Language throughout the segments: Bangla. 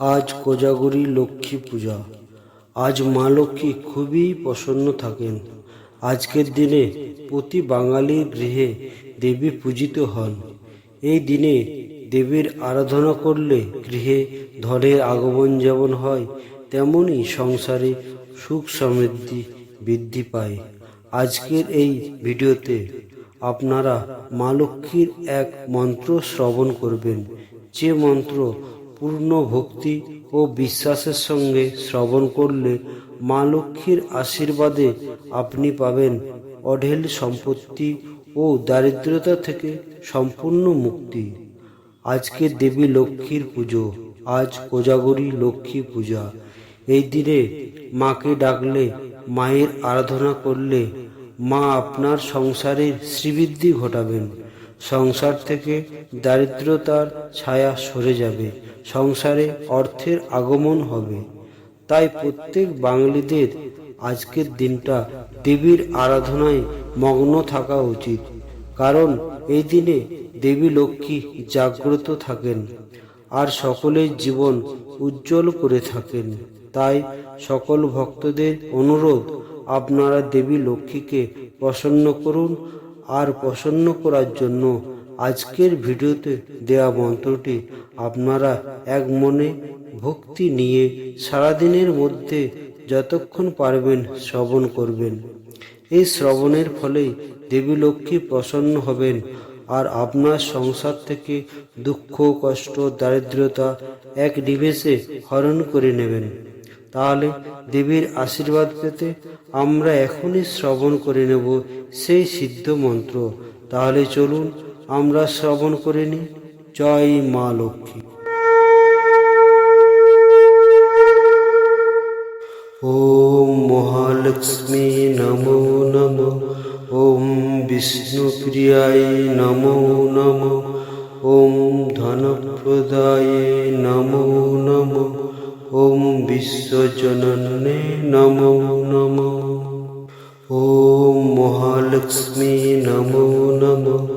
আজ কোজাগরী লক্ষ্মী পূজা। আজ মা লক্ষ্মী খুবই প্রসন্ন থাকেন। আজকের দিনে প্রতি বাঙালির গৃহে দেবী পূজিত হন। এই দিনে দেবীর আরাধনা করলে গৃহে ধনের আগমন যেমন হয় তেমনই সংসারে সুখ সমৃদ্ধি বৃদ্ধি পায়। আজকের এই ভিডিওতে আপনারা মা লক্ষ্মীর এক মন্ত্র শ্রবণ করবেন। যে মন্ত্র পূর্ণ ভক্তি ও বিশ্বাসের সঙ্গে শ্রবণ করলে মা লক্ষ্মীর আশীর্বাদে আপনি পাবেন অঢেল সম্পত্তি ও দারিদ্রতা থেকে সম্পূর্ণ মুক্তি। আজকে দেবী লক্ষ্মীর পুজো, আজ কোজাগরী লক্ষ্মী পূজা। এই দিনে মাকে ডাকলে, মায়ের আরাধনা করলে মা আপনার সংসারের শ্রীবৃদ্ধি ঘটাবেন। সংসার থেকে দারিদ্রতার ছায়া সরে যাবে। সংসারে অর্থের আগমন হবে। তাই প্রত্যেক বাঙালিদের আজকের দিনটা দেবীর আরাধনায় মগ্ন থাকা উচিত। কারণ এই দিনে দেবী লক্ষ্মী জাগ্রত থাকেন আর সকলের জীবন উজ্জ্বল করে থাকেন। তাই সকল ভক্তদের অনুরোধ, আপনারা দেবী লক্ষ্মীকে প্রসন্ন করুন আর প্রসন্ন করার জন্য আজকের ভিডিওতে দেয়া মন্ত্রটি আপনারা এক মনে ভক্তি নিয়ে সারাদিনের মধ্যে যতক্ষণ পারবেন শ্রবণ করবেন। এই শ্রবণের ফলেই দেবী লক্ষ্মী প্রসন্ন হবেন আর আপনার সংসার থেকে দুঃখ, কষ্ট, দারিদ্রতা এক নিমেষে হরণ করে নেবেন। তাহলে দেবীর আশীর্বাদ পেতে আমরা এখনই শ্রবণ করে নেব সেই সিদ্ধ মন্ত্র। তাহলে চলুন আমরা শ্রবণ করে নিই জয় মা লক্ষ্মী। ওম মহালক্ষ্মী নমো নমো। ওম বিষ্ণুপ্রিয়ায় নমো নমো। ওম ধনপ্রদায়ে নমো নমো। ওম বিশ্বজননে নমো নমো। ওম মহালক্ষ্মী নমো নমো।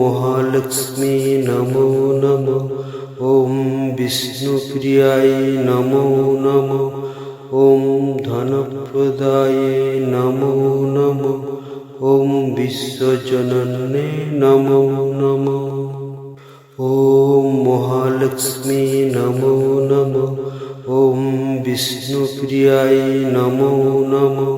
মহালক্ষ্মী নমো নমো। ওম বিষ্ণুপ্রিয়ায় নমো নমো। ওম ধনপ্রদায়ে নমো নমো। ওম বিশ্বজননে নমো নমো। ওম মহালক্ষ্মী নমো নমো। ওম বিষ্ণুপ্রিয়ায় নমো নমো।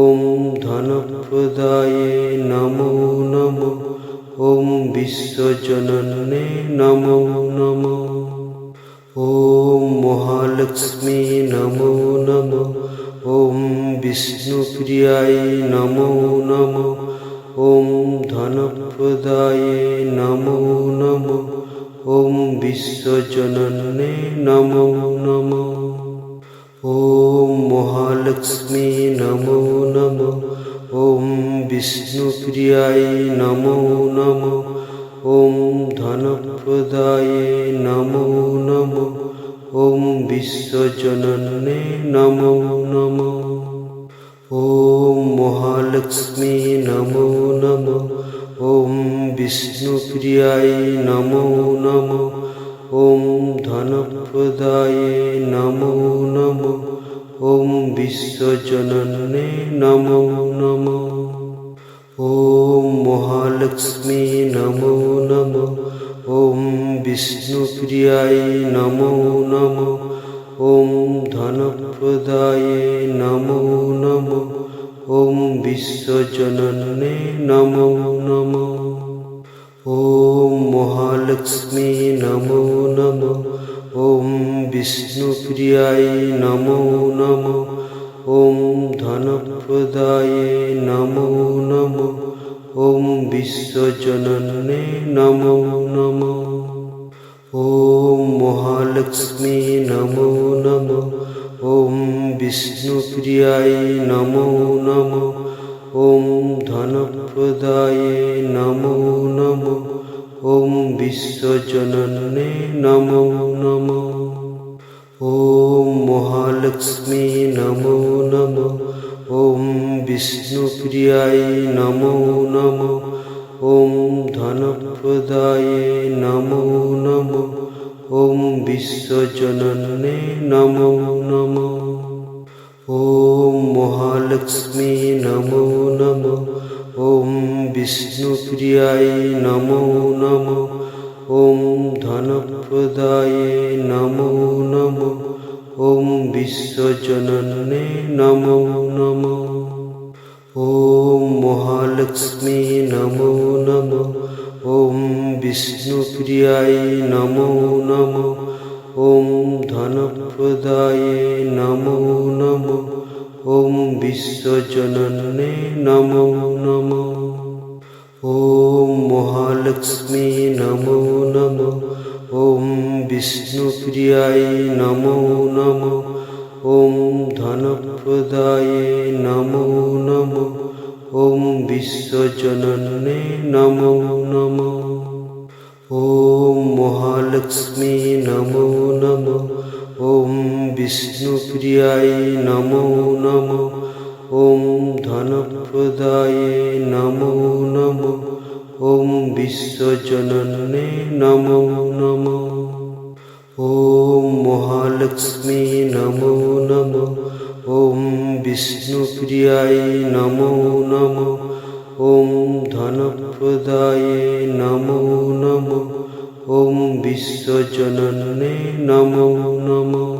ওম ধনপ্রদায়ে নমো নমো। ওম বিশ্বজননে নমো নমো। ওম মহালক্ষ্মী নমো নমো। ওম বিষ্ণুপ্রিয়ায় নমো নমো। ওম ধনপ্রদায়ে নমো নমো। ওম বিশ্বজননে নমো ঐশ্বর্যায় নম নম। ওম ধনপ্রদায় নম নম। ওম বিশ্বজননে নম নম। ওম মহালক্ষ্মী নম নম। ওম বিষ্ণুপ্রিয়ায় নম নম। ওম ধনপ্রদায় নম নম। ওম বিশ্বজননে নম নম। ও মহালক্ষ্মী নমো নম ওম বিষ্ণুপ্রিয়ায় নমো নম ওম ধনপ্রদায় নমো নম ওম বিশ্বজননে নমো নম ওম মহালক্ষ্মী নমো নম ওম বিষ্ণুপ্রিয়ায় নমো নমো লক্ষ্মী নম নম ওম বিষ্ণুপ্রিয় নম নম ওম ধনপ্রদায় নম নম ওম বিশ্বজননে নম নম ওম মহালক্ষ্মী নম নম ওম বিষ্ণুপ্রিয় নম নম ওম ধনপ্রদায় নম নম ওম বিশ্বজননে নম নম। ওম মহালক্ষ্মী নম নম। ওম বিষ্ণুপ্রিয়ায় নম নম। ওম ধনপ্রদায় নম নম। ওম বিশ্বজননে নম নম। ওম মহালক্ষ্মী নম নম। ওম বিষ্ণুপ্রিয়ায় নমো বিশ্বদায়ে নমো নমো। ওম বিশ্বজননে নমো নমো। ওম মহালক্ষ্মী নমো নমো। ওম বিষ্ণুপ্রিয়ায় নমো নমো। ওম ধনপ্রদায়ে নমো নমো। ওম বিশ্বজননে নমো নমো। ওম মহালক্ষ্মী নমো নমো। বিষ্ণুপ্রিয়ায় নমো নম নম। ওম ধনপ্রদায় নমো নম। ওম বিশ্বজননে নম নম। ওম মহালক্ষ্মী নম নম। ওম বিষ্ণুপ্রিয়ায় নমো নম নম। ওম ধনপ্রদায় নমো নম। ওম বিশ্বজননে নম নম।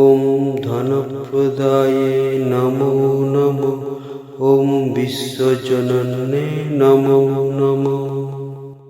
ॐ धनप्रदाय नमो नमः ॐ विश्वजनने नमो नमः